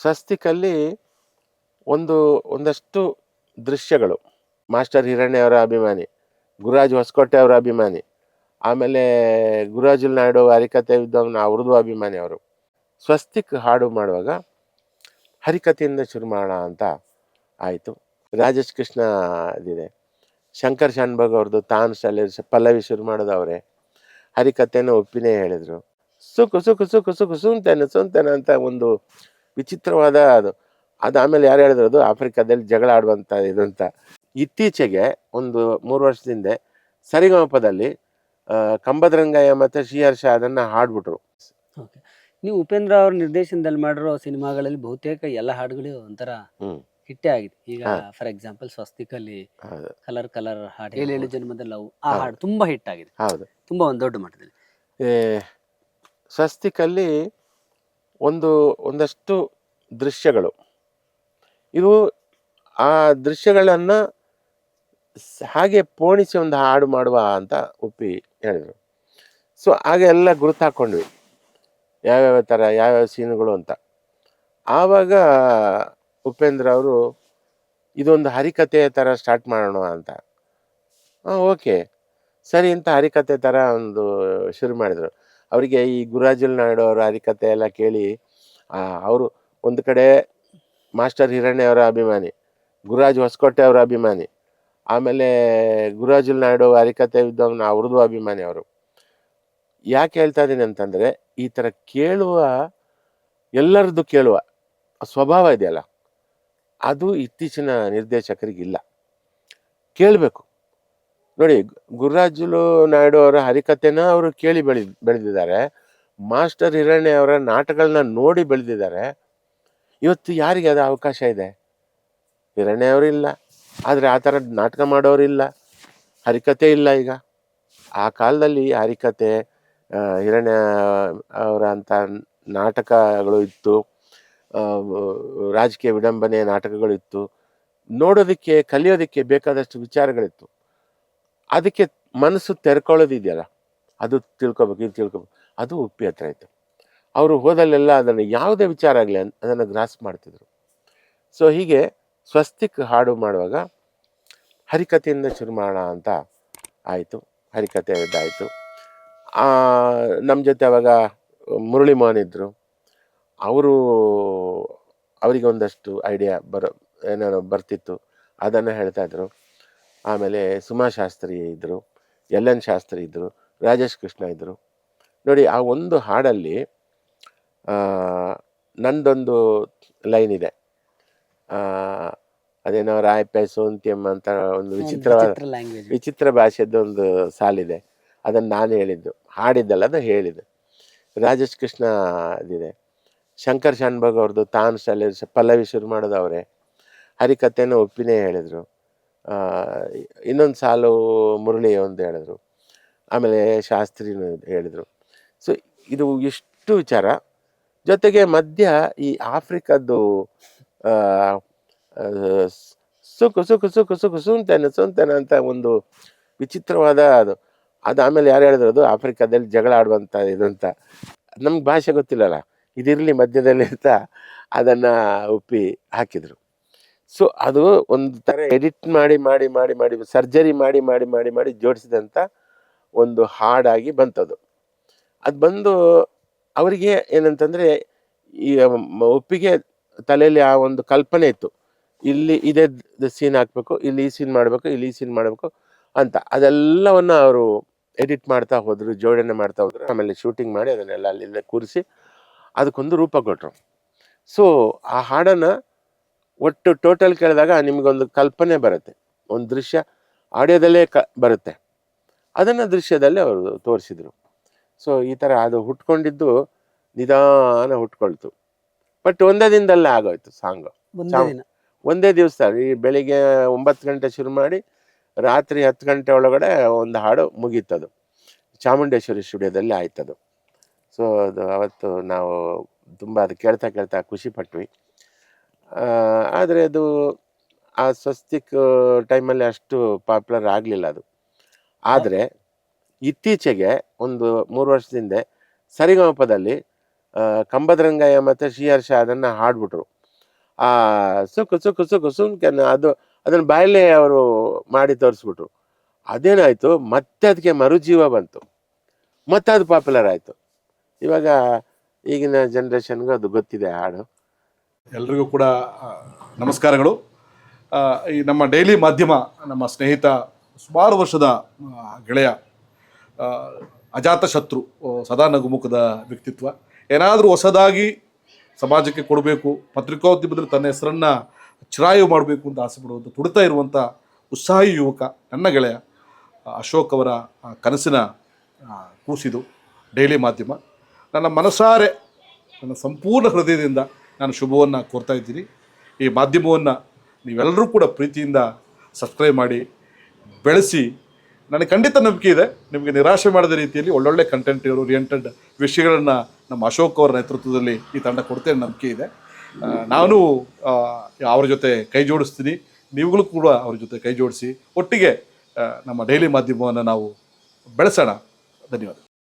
ಸ್ವಸ್ತಿಕಲ್ಲಿ ಒಂದು, ಒಂದಷ್ಟು ದೃಶ್ಯಗಳು. ಮಾಸ್ಟರ್ ಹಿರಣ್ಯವರ ಅಭಿಮಾನಿ, ಗುರುರಾಜ್ ಹೊಸಕೋಟೆ ಅವರ ಅಭಿಮಾನಿ, ಆಮೇಲೆ ಗುರುರಾಜುಲ್ ನಾಯ್ಡು ಹರಿಕತೆ ಇದ್ದವನ, ಅವ್ರದ್ದು ಅಭಿಮಾನಿ ಅವರು. ಸ್ವಸ್ತಿಕ್ ಹಾಡು ಮಾಡುವಾಗ ಹರಿಕತೆಯಿಂದ ಶುರು ಮಾಡೋಣ ಅಂತ ಆಯಿತು. ರಾಜೇಶ್ ಕೃಷ್ಣ ಇದಿದೆ. ಶಂಕರ್ ಶಾನ್ಭಾಗ್ ಅವ್ರದ್ದು ತಾನ್ ಶಾಲೆ, ಪಲ್ಲವಿ ಶುರು ಮಾಡೋದು ಅವರೇ ಹರಿಕತೆನ ಒಪ್ಪಿನೇ ಹೇಳಿದರು. ಸುಕು ಸುಕು ಸುಕು ಸುಕು, ಸುಂತೇನೆ ಸುಂತೇನೆ ಅಂತ ಒಂದು ವಿಚಿತ್ರವಾದ ಅದು. ಅದು ಆಮೇಲೆ ಯಾರು ಹೇಳಿದ್ರು ಅದು ಆಫ್ರಿಕಾದಲ್ಲಿ ಜಗಳ ಆಡುವಂಥ ಇದು ಅಂತ ಇತ್ತೀಚೆಗೆ ಒಂದು ಮೂರು ವರ್ಷದಿಂದ ಸರಿಗಮಪದಲ್ಲಿ ಕಂಬದರಂಗಯ್ಯ ಮತ್ತು ಶ್ರೀಹರ್ಷ ಅದನ್ನು ಹಾಡ್ಬಿಟ್ರು. ನೀವು ಉಪೇಂದ್ರ ಅವ್ರ ನಿರ್ದೇಶನದಲ್ಲಿ ಮಾಡಿರೋ ಸಿನಿಮಾಗಳಲ್ಲಿ ಬಹುತೇಕ ಎಲ್ಲ ಹಾಡುಗಳು ಒಂಥರ ಹಿಟ್ಟೆ ಆಗಿದೆ. ಈಗ ಫಾರ್ ಎಕ್ಸಾಂಪಲ್ ಸ್ವಸ್ತಿಕಲ್ಲಿ ಕಲರ್ ಕಲರ್ ಹಾಡು ಏಳು ಏಳು ಜನ್ಮದ ಲವ್ ಆ ಹಾಡು ತುಂಬಾ ಹಿಟ್ ಆಗಿದೆ. ಹೌದು ತುಂಬಾ ಒಂದು ದೊಡ್ಡ ಮಟ್ಟದಲ್ಲಿ. ಸ್ವಸ್ತಿಕಲ್ಲಿ ಒಂದು, ಒಂದಷ್ಟು ದೃಶ್ಯಗಳು. ಇದು ಆ ದೃಶ್ಯಗಳನ್ನು ಹಾಗೆ ಪೋಣಿಸಿ ಒಂದು ಹಾಡು ಮಾಡುವ ಅಂತ ಒಪ್ಪಿ ಹೇಳಿದರು. ಸೊ ಹಾಗೆ ಎಲ್ಲ ಗುರುತು ಹಾಕ್ಕೊಂಡ್ವಿ ಯಾವ್ಯಾವ ಥರ ಯಾವ್ಯಾವ ಸೀನುಗಳು ಅಂತ. ಆವಾಗ ಉಪೇಂದ್ರ ಅವರು, ಇದೊಂದು ಹರಿಕಥೆಯ ಥರ ಸ್ಟಾರ್ಟ್ ಮಾಡೋಣ ಅಂತ. ಹಾಂ ಓಕೆ. ಸರಿ, ಅಂತ ಹರಿಕತೆ ಥರ ಒಂದು ಶುರು ಮಾಡಿದರು. ಅವರಿಗೆ ಈ ಗುರುರಾಜುಲ್ ನಾಯ್ಡು ಅವರ ಹರಿಕತೆ ಎಲ್ಲ ಕೇಳಿ ಅವರು ಒಂದು ಕಡೆ ಮಾಸ್ಟರ್ ಹಿರಣ್ಯ ಅವರ ಅಭಿಮಾನಿ, ಗುರುರಾಜ್ ಹೊಸಕೋಟೆ ಅವರ ಅಭಿಮಾನಿ, ಆಮೇಲೆ ಗುರುರಾಜುಲ್ ನಾಯ್ಡು ಹರಿಕತೆ ವಿದ್ವಾಂಸ ಅವ್ರದ್ದು ಅಭಿಮಾನಿ ಅವರು. ಯಾಕೆ ಹೇಳ್ತಾ ಇದ್ದೀನಿ ಅಂತಂದರೆ, ಈ ಥರ ಕೇಳುವ, ಎಲ್ಲರದ್ದು ಕೇಳುವ ಸ್ವಭಾವ ಇದೆಯಲ್ಲ, ಅದು ಇತ್ತೀಚಿನ ನಿರ್ದೇಶಕರಿಗಿಲ್ಲ. ಕೇಳಬೇಕು. ನೋಡಿ, ಗುರುರಾಜುಲು ನಾಯ್ಡು ಅವರ ಹರಿಕತೆನ ಅವರು ಕೇಳಿ ಬೆಳಿ, ಬೆಳೆದಿದ್ದಾರೆ. ಮಾಸ್ಟರ್ ಹಿರಣ್ಯ ಅವರ ನಾಟಕಗಳನ್ನ ನೋಡಿ ಬೆಳೆದಿದ್ದಾರೆ. ಇವತ್ತು ಯಾರಿಗೆ ಅದು ಅವಕಾಶ ಇದೆ? ಹಿರಣ್ಯ ಇಲ್ಲ. ಆದರೆ ಆ ಥರ ನಾಟಕ ಮಾಡೋರಿಲ್ಲ ಹರಿಕತೆ ಇಲ್ಲ ಈಗ. ಆ ಕಾಲದಲ್ಲಿ ಹರಿಕತೆ ಹಿರಣ್ಯ ಅವರ ಅಂಥ ನಾಟಕಗಳು ಇತ್ತು. ರಾಜಕೀಯ ವಿಡಂಬನೆ ನಾಟಕಗಳು ಇತ್ತು. ನೋಡೋದಕ್ಕೆ, ಕಲಿಯೋದಕ್ಕೆ ಬೇಕಾದಷ್ಟು ವಿಚಾರಗಳಿತ್ತು. ಅದಕ್ಕೆ ಮನಸ್ಸು ತೆರ್ಕೊಳ್ಳೋದಿದೆಯಲ್ಲ, ಅದು ತಿಳ್ಕೊಬೇಕು, ಇದು ತಿಳ್ಕೊಬೇಕು, ಅದು ಉಪ್ಪಿ ಹತ್ರ ಆಯಿತು. ಅವರು ಹೋದಲ್ಲೆಲ್ಲ ಅದನ್ನು ಯಾವುದೇ ವಿಚಾರ ಆಗಲಿ ಅದನ್ನು ಗ್ರಾಸ್ ಮಾಡ್ತಿದ್ರು. ಸೊ ಹೀಗೆ ಸ್ವಸ್ತಿಕ್ ಹಾಡು ಮಾಡುವಾಗ ಹರಿಕಥೆಯಿಂದ ಶುರು ಮಾಡೋಣ ಅಂತ ಆಯಿತು, ಹರಿಕಥೆ ಇದ್ದಾಯಿತು ನಮ್ಮ ಜೊತೆ ಅವಾಗ ಮುರಳಿ ಮೋಹನ್ ಇದ್ದರು ಅವರು ಅವರಿಗೆ ಒಂದಷ್ಟು ಐಡಿಯಾ ಬರೋ, ಏನೇನೋ ಬರ್ತಿತ್ತು, ಅದನ್ನು ಹೇಳ್ತಾ ಇದ್ರು. ಆಮೇಲೆ ಸುಮಾ ಶಾಸ್ತ್ರಿ ಇದ್ದರು ಎಲ್ ಎನ್ ಶಾಸ್ತ್ರಿ ಇದ್ದರು ರಾಜೇಶ್ ಕೃಷ್ಣ ಇದ್ದರು ನೋಡಿ ಆ ಒಂದು ಹಾಡಲ್ಲಿ ನಂದೊಂದು ಲೈನ್ ಇದೆ. ಅದೇನೋ ರಾಯಪೆ ಸೋಂತ್ಯಂ ಅಂತ ಒಂದು ವಿಚಿತ್ರ ವಿಚಿತ್ರ ಭಾಷೆದ್ದು ಒಂದು ಸಾಲಿದೆ. ಅದನ್ನು ನಾನು ಹೇಳಿದ್ದು. ಹಾಡಿದ್ದಲ್ಲ ಅದು ಹೇಳಿದ್ದು. ರಾಜೇಶ್ ಕೃಷ್ಣ ಇದಿದೆ. ಶಂಕರ್ ಶಾನ್ಭಾಗ್ ಅವ್ರದ್ದು ತಾನ್ ಶಾಲೆ ಪಲ್ಲವಿ ಶುರು ಮಾಡೋದು ಅವರೇ ಹರಿಕಥೆನ ಒಪ್ಪಿನೇ ಹೇಳಿದರು. ಇನ್ನೊಂದು ಸಾಲು ಮುರಳಿ ಒಂದು ಹೇಳಿದ್ರು. ಆಮೇಲೆ ಶಾಸ್ತ್ರಿನೂ ಹೇಳಿದರು. ಸೊ ಇದು ಇಷ್ಟು ವಿಚಾರ. ಜೊತೆಗೆ ಮಧ್ಯ ಈ ಆಫ್ರಿಕದ್ದು ಸುಖ ಸುಖ ಸುಕು ಸುಕು ಸುಂತೇನೆ ಸುಂತೇನೆ ಅಂತ ಒಂದು ವಿಚಿತ್ರವಾದ ಅದು. ಅದು ಆಮೇಲೆ ಯಾರು ಹೇಳಿದ್ರು ಅದು? ಆಫ್ರಿಕಾದಲ್ಲಿ ಜಗಳ ಆಡುವಂಥ ಇದು ಅಂತ. ನಮ್ಗೆ ಭಾಷೆ ಗೊತ್ತಿಲ್ಲಲ್ಲ. ಇದಿರಲಿ ಮಧ್ಯದಲ್ಲಿ ಅಂತ ಅದನ್ನು ಒಪ್ಪಿ ಹಾಕಿದರು. ಸೊ ಅದು ಒಂದು ಥರ ಎಡಿಟ್ ಮಾಡಿ ಮಾಡಿ ಮಾಡಿ ಮಾಡಿ ಸರ್ಜರಿ ಮಾಡಿ ಮಾಡಿ ಮಾಡಿ ಮಾಡಿ ಜೋಡಿಸಿದಂಥ ಒಂದು ಹಾಡಾಗಿ ಬಂತದು. ಅದು ಬಂದು ಅವರಿಗೆ ಏನಂತಂದರೆ ಈ ಒಪ್ಪಿಗೆ ತಲೆಯಲ್ಲಿ ಆ ಒಂದು ಕಲ್ಪನೆ ಇತ್ತು. ಇಲ್ಲಿ ಇದೇ ಸೀನ್ ಹಾಕಬೇಕು ಇಲ್ಲಿ ಈ ಸೀನ್ ಮಾಡಬೇಕು ಇಲ್ಲಿ ಈ ಸೀನ್ ಮಾಡಬೇಕು ಅಂತ. ಅದೆಲ್ಲವನ್ನು ಅವರು ಎಡಿಟ್ ಮಾಡ್ತಾ ಹೋದರು ಜೋಡಣೆ ಮಾಡ್ತಾ ಹೋದರು. ಆಮೇಲೆ ಶೂಟಿಂಗ್ ಮಾಡಿ ಅದನ್ನೆಲ್ಲ ಅಲ್ಲಿಂದ ಕೂರಿಸಿ ಅದಕ್ಕೊಂದು ರೂಪ ಕೊಟ್ಟರು ಸೊ ಆ ಹಾಡನ್ನು ಒಟ್ಟು ಟೋಟಲ್ ಕೇಳಿದಾಗ ನಿಮಗೊಂದು ಕಲ್ಪನೆ ಬರುತ್ತೆ. ಒಂದು ದೃಶ್ಯ ಆಡಿಯೋದಲ್ಲೇ ಕ ಬರುತ್ತೆ. ಅದನ್ನು ದೃಶ್ಯದಲ್ಲೇ ಅವರು ತೋರಿಸಿದರು. ಸೊ ಈ ಥರ ಅದು ಹುಟ್ಕೊಂಡಿದ್ದು ನಿಧಾನ ಹುಟ್ಕೊಳ್ತು. ಬಟ್ ಒಂದೇ ದಿನದಲ್ಲೇ ಆಗೋಯ್ತು ಸಾಂಗ್. ಒಂದೇ ದಿವಸ ಈ ಬೆಳಿಗ್ಗೆ ಒಂಬತ್ತು ಗಂಟೆ ಶುರು ಮಾಡಿ ರಾತ್ರಿ ಹತ್ತು ಗಂಟೆ ಒಳಗಡೆ ಒಂದು ಹಾಡು ಮುಗೀತದು. ಚಾಮುಂಡೇಶ್ವರಿ ಸ್ಟುಡಿಯೋದಲ್ಲಿ ಆಯ್ತದು. ಸೊ ಅದು ಅವತ್ತು ನಾವು ತುಂಬ ಅದು ಕೇಳ್ತಾ ಕೇಳ್ತಾ ಖುಷಿ ಪಟ್ವಿ. ಆದರೆ ಅದು ಆ ಸ್ವಸ್ತಿಕ್ ಟೈಮಲ್ಲಿ ಅಷ್ಟು ಪಾಪ್ಯುಲರ್ ಆಗಲಿಲ್ಲ ಅದು. ಆದರೆ ಇತ್ತೀಚೆಗೆ ಒಂದು ಮೂರು ವರ್ಷದಿಂದ ಸರಿಗಮಪದಲ್ಲಿ ಕಂಬದ್ರಂಗಯ್ಯ ಮತ್ತು ಮತ್ತು ಶ್ರೀಹರ್ಷ ಅದನ್ನು ಹಾಡ್ಬಿಟ್ರು. ಆ ಸುಖ ಸುಖ ಸುಕ್ಕು ಸುಮ್ಕೆನ ಅದು, ಅದನ್ನು ಬಾಯಲ್ಲೇ ಅವರು ಮಾಡಿ ತೋರಿಸ್ಬಿಟ್ರು. ಅದೇನಾಯಿತು, ಮತ್ತೆ ಅದಕ್ಕೆ ಮರುಜೀವ ಬಂತು. ಮತ್ತೆ ಅದು ಪಾಪ್ಯುಲರ್ ಆಯಿತು. ಇವಾಗ ಈಗಿನ ಜನ್ರೇಷನ್ಗೂ ಅದು ಗೊತ್ತಿದೆ ಹಾಡು. ಎಲ್ರಿಗೂ ಕೂಡ ನಮಸ್ಕಾರಗಳು. ಈ ನಮ್ಮ ಡೈಲಿ ಮಾಧ್ಯಮ, ನಮ್ಮ ಸ್ನೇಹಿತ, ಸುಮಾರು ವರ್ಷದ ಗೆಳೆಯ ಅಜಾತ ಶತ್ರು ಸದಾ ನಗುಮುಖದ ವ್ಯಕ್ತಿತ್ವ. ಏನಾದರೂ ಹೊಸದಾಗಿ ಸಮಾಜಕ್ಕೆ ಕೊಡಬೇಕು, ಪತ್ರಿಕೋದ್ಯಮದಲ್ಲಿ ತನ್ನ ಹೆಸರನ್ನು ಚಿರಾಯು ಮಾಡಬೇಕು ಅಂತ ಆಸೆ ಪಡುವಂಥ ತುಡಿತಾ ಇರುವಂಥ ಉತ್ಸಾಹಿ ಯುವಕ, ನನ್ನ ಗೆಳೆಯ ಅಶೋಕ್ ಅವರ ಕನಸಿನ ಕೂಸಿದು ಡೈಲಿ ಮಾಧ್ಯಮ. ನನ್ನ ಮನಸಾರೆ, ನನ್ನ ಸಂಪೂರ್ಣ ಹೃದಯದಿಂದ ನಾನು ಶುಭವನ್ನು ಕೋರ್ತಾ ಇದ್ದೀನಿ. ಈ ಮಾಧ್ಯಮವನ್ನು ನೀವೆಲ್ಲರೂ ಕೂಡ ಪ್ರೀತಿಯಿಂದ ಸಬ್ಸ್ಕ್ರೈಬ್ ಮಾಡಿ, ಬೆಳೆಸಿ. ನನಗೆ ಖಂಡಿತ ನಂಬಿಕೆ ಇದೆ. ನಿಮಗೆ ನಿರಾಶೆ ಮಾಡಿದ ರೀತಿಯಲ್ಲಿ ಒಳ್ಳೊಳ್ಳೆ ಕಂಟೆಂಟ್ ಓರಿಯೆಂಟೆಡ್ ವಿಷಯಗಳನ್ನು ನಮ್ಮ ಅಶೋಕ್ ಅವರ ನೇತೃತ್ವದಲ್ಲಿ ಈ ತಂಡ ಕೊಡ್ತೇನೆ ನಂಬಿಕೆ ಇದೆ. ನಾನು ಅವ್ರ ಜೊತೆ ಕೈ ಜೋಡಿಸ್ತೀನಿ. ನೀವುಗಳು ಕೂಡ ಅವ್ರ ಜೊತೆ ಕೈ ಜೋಡಿಸಿ. ಒಟ್ಟಿಗೆ ನಮ್ಮ ಡೈಲಿ ಮಾಧ್ಯಮವನ್ನು ನಾವು ಬೆಳೆಸೋಣ. ಧನ್ಯವಾದ.